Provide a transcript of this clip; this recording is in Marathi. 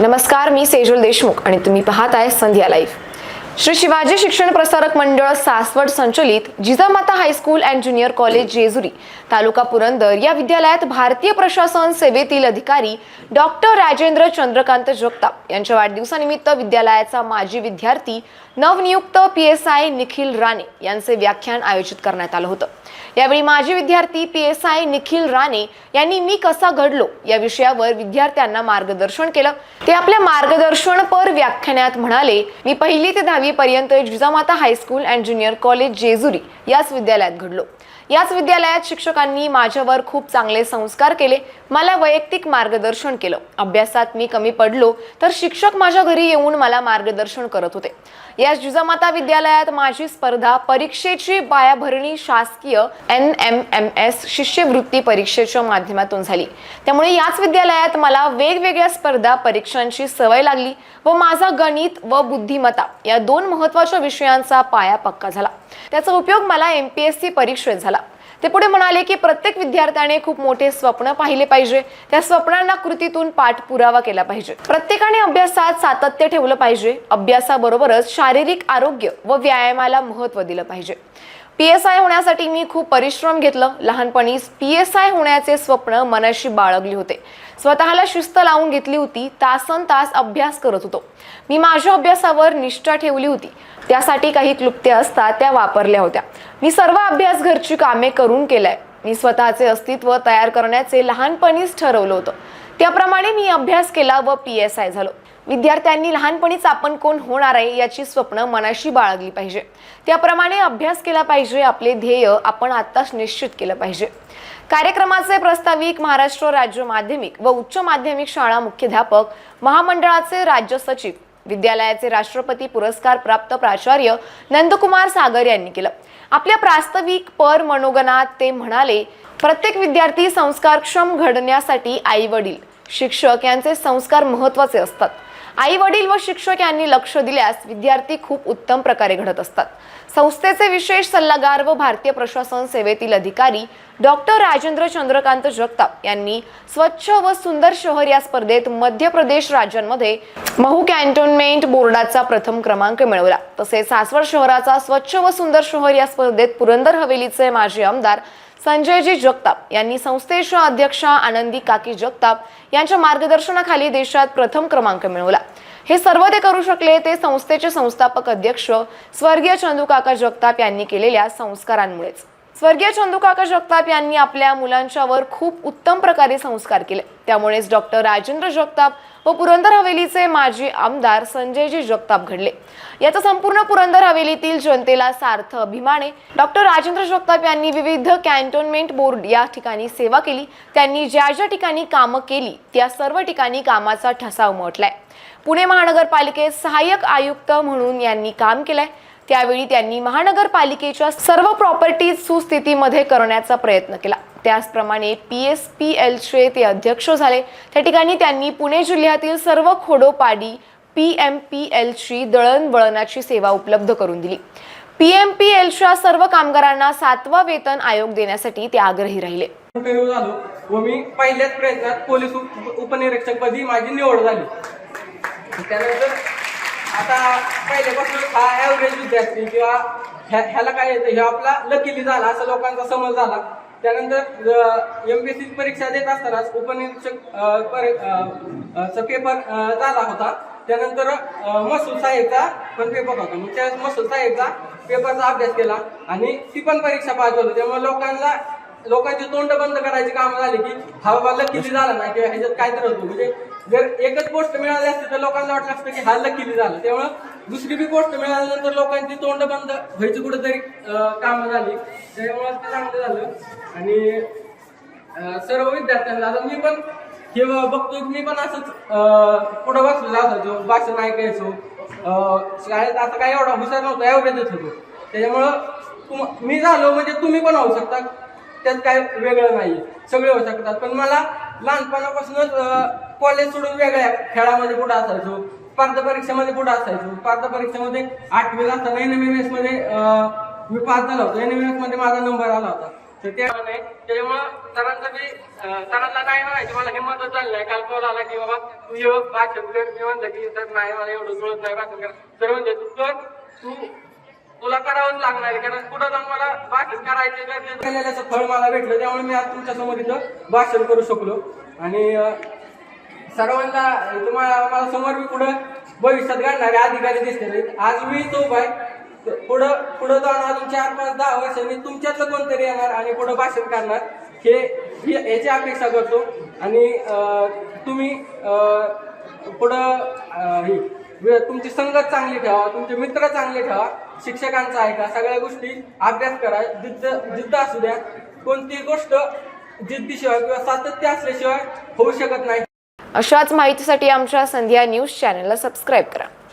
नमस्कार मी सेजल देशमुख आणि तुम्ही पाहत आहे संध्या लाईव्ह. श्री शिवाजी शिक्षण प्रसारक मंडळ सासवड संचलित Jijamata high school and junior college Jejuri taluka Purandar या विद्यालयात भारतीय प्रशासन सेवेतील अधिकारी डॉक्टर राजेंद्र चंद्रकांत जगताप यांच्या वाढदिवसानिमित्त विद्यालयाचा माजी विद्यार्थी नवनियुक्त P S I Nikhil Rane यांचे व्याख्यान आयोजित करण्यात आलं होतं. यावेळी माजी विद्यार्थी P S I Nikhil Rane यांनी मी कसा घडलो या विषयावर विद्यार्थ्यांना मार्गदर्शन केलं. ते आपल्या मार्गदर्शनपर व्याख्यानात म्हणाले मी पहिली ते दहावी पर्यंत Jijamata high school and junior college Jejuri याच विद्यालयात घडलो. याच विद्यालयात शिक्षकांनी माझ्यावर खूप चांगले संस्कार केले मला वैयक्तिक मार्गदर्शन केलं. अभ्यासात मी कमी पडलो तर शिक्षक माझ्या घरी येऊन मला मार्गदर्शन करत होते. या जिजामाता विद्यालयात माझी स्पर्धा परीक्षेची पायाभरणी शासकीय एन एम एम एस शिष्यवृत्ती परीक्षेच्या माध्यमातून झाली. त्यामुळे याच विद्यालयात मला वेगवेगळ्या स्पर्धा परीक्षांची सवय लागली व माझा गणित व बुद्धिमत्ता या दोन महत्त्वाच्या विषयांचा पाया पक्का झाला. त्याचा उपयोग मला एम पी एस सी परीक्षेत झाला. ते पुढे म्हणाले की प्रत्येक विद्यार्थ्याने खूप मोठे स्वप्न पाहिले पाहिजे. त्या स्वप्नांना कृतीतून पाठपुरावा केला पाहिजे. प्रत्येकाने अभ्यासात सातत्य ठेवलं पाहिजे. अभ्यासाबरोबरच शारीरिक आरोग्य व व्यायामाला महत्त्व दिलं पाहिजे. पी एस आय होण्यासाठी मी खूप परिश्रम घेतलं. लहानपणीच पी एस आय होण्याचे स्वप्न मनाशी बाळगले होते. स्वतःला शिस्त लावून घेतली होती. तासन तास अभ्यास करत होतो. मी माझ्या अभ्यासावर निष्ठा ठेवली होती. त्यासाठी काही क्लुप्त्या असतात त्या वापरल्या होत्या. मी सर्व अभ्यास घरची कामे करून केलंय. मी स्वतःचे अस्तित्व तयार करण्याचे लहानपणीच ठरवलं होतं. त्याप्रमाणे मी अभ्यास केला व पी एस आय झालो. विद्यार्थ्यांनी लहानपणीच आपण कोण होणार आहे याची स्वप्न मनाशी बाळगली पाहिजे. त्याप्रमाणे अभ्यास केला पाहिजे आपले ध्येय आपण आत्ताच निश्चित केलं पाहिजे. कार्यक्रमाचे प्रस्ताविक महाराष्ट्र राज्य माध्यमिक व उच्च माध्यमिक शाळा मुख्याध्यापक महामंडळाचे राज्य सचिव विद्यालयाचे राष्ट्रपती पुरस्कार प्राप्त प्राचार्य नंदकुमार सागर यांनी केलं. आपल्या प्रास्ताविक पर मनोगणात ते म्हणाले प्रत्येक विद्यार्थी संस्कारक्षम घडण्यासाठी आई वडील शिक्षक यांचे संस्कार महत्त्वाचे असतात. आई वडील व शिक्षक यांनी लक्ष दिल्यास विद्यार्थी खूप उत्तम प्रकारे घडत असतात. संस्थेचे विशेष सल्लागार व भारतीय प्रशासन सेवेतील अधिकारी डॉक्टर राजेंद्र चंद्रकांत जगताप यांनी स्वच्छ व सुंदर शहर या स्पर्धेत मध्य प्रदेश राज्यांमध्ये महू कॅन्टोन्मेंट बोर्डाचा प्रथम क्रमांक मिळवला. तसेच सासवड शहराचा स्वच्छ व सुंदर शहर या स्पर्धेत पुरंदर हवेलीचे माजी आमदार संजयजी जगताप यांनी संस्थेच्या अध्यक्षा आनंदी काकी जगताप यांच्या मार्गदर्शनाखाली देशात प्रथम क्रमांक मिळवला. हे सर्व ते करू शकले ते संस्थेचे संस्थापक अध्यक्ष स्वर्गीय चंदूकाका जगताप यांनी केलेल्या संस्कारांमुळेच. स्वर्गीय चंदुकाका जगताप यांनी आपल्या मुलांच्यावर खूप उत्तम प्रकारे संस्कार केले. त्यामुळेच डॉक्टर राजेंद्र जगताप व पुरंदर हवेलीचे माजी आमदार संजयजी जगताप घडले. याचा संपूर्ण पुरंदर हवेलीतील जनतेला सार्थ अभिमान आहे डॉक्टर राजेंद्र जगताप यांनी विविध कॅन्टोन्मेंट बोर्ड या ठिकाणी सेवा केली. त्यांनी ज्या ज्या ठिकाणी कामं केली त्या सर्व ठिकाणी कामाचा ठसा उमटलाय. पुणे महानगरपालिकेत सहाय्यक आयुक्त म्हणून यांनी काम केलंय. त्यावेळी त्यांनी महानगरपालिकेच्या सर्व प्रॉपर्टीज सुस्थितीमध्ये करण्याचा प्रयत्न केला. त्याचप्रमाणे पी एस पी एलचे ते अध्यक्ष झाले. त्या ठिकाणी त्यांनी पुणे जिल्ह्यातील सर्व खोडोपाडी पी एम पी एलची दळणवळणाची सेवा उपलब्ध करून दिली. पी एम पी एलच्या सर्व कामगारांना सातवा वेतन आयोग देण्यासाठी ते आग्रही राहिले. झालो व मी पहिल्याच प्रयत्नात पोलीस उपनिरीक्षक पदी माझी निवड झाली. त्यानंतर आता पहिल्यापासून हा ॲव्हरेज विद्यार्थी किंवा ह्या ह्याला काय येतं हे आपला लकीली झाला असं लोकांचा समज झाला. त्यानंतर एम पी सी परीक्षा देत असतानाच उपनिरीक्षक चा पेपर झाला होता. त्यानंतर महसूल साहेबचा पण पेपर होता. मग त्यावेळेस महसूल साहेबचा पेपरचा अभ्यास केला आणि ती पण परीक्षा पाहत झाली. त्यामुळे लोकांना लोकांची तोंड बंद करायची कामं झाली की हा बाबा लकीली झाला ना किंवा ह्याच्यात काय होतो. म्हणजे जर एकच गोष्ट मिळाली असते तर लोकांना वाटलं असतं की हा लकीली झाला. त्यामुळं दुसरी बी गोष्ट मिळाल्यानंतर लोकांची तोंड बंद व्हायची कुठेतरी कामं झाली. त्यामुळे ते चांगलं झालं. आणि सर्व विद्यार्थ्यांना आता मी पण हे बघतो की मी पण असंच अं, पुढं बसलेला असायचो भाषण ऐकायचो अं, शाळेत आता काय एवढा हुशार नव्हता एवढ्याच होतो. त्याच्यामुळं तुम मी झालो म्हणजे तुम्ही पण होऊ शकता. त्यात काय वेगळं नाही सगळे होऊ शकतात. पण मला लहानपणापासूनच कॉलेज सोडून वेगळ्या खेळामध्ये पुढे असायचो. स्पर्धा परीक्षेमध्ये पुढे असायचो. स्पर्धा परीक्षेमध्ये आठवीला असताना एन एम एम एसमध्ये मी पास झाला होतो. एन एम एम एसमध्ये माझा नंबर आला होता. तर ते त्याच्यामुळं सरांचं मी अं, सरांना नाही म्हणायची मला हिंमतच झाली नाही काल कॉल आला की बाबा तू ये भाषण कर. मी म्हणलं की सर नाही मला एवढं कळत नाही भाषण कर सर म्हणजे तू कर. करावंच लागणार आहे कारण पुढं जाऊन मला भाषण करायचे गरजेचं फळ मला भेटलं त्यामुळे मी आज तुमच्यासमोर इथं भाषण करू शकलो. आणि सर्वांना तुम्हाला मला समोर मी पुढं भविष्यात घडणारे अधिकारी दिसते आज मी तो बाय पुढं पुढं जाऊन अजून चार पाच दहा वर्षांनी तुमच्यातलं कोणतरी येणार आणि पुढं भाषण करणार हे याची अपेक्षा करतो. आणि तुम्ही पुढं ही तुमची संगत चांगली ठेवा तुमचे मित्र चांगले ठेवा शिक्षकांचा ऐका सगळ्या गोष्टी अभ्यास करा जिद्द जिद्द असू द्या. कोणतीही गोष्ट जिद्दीशिवाय किंवा सातत्य असल्याशिवाय होऊ शकत नाही. अशाच माहितीसाठी आमच्या संध्या न्यूज चॅनलला सबस्क्राईब करा.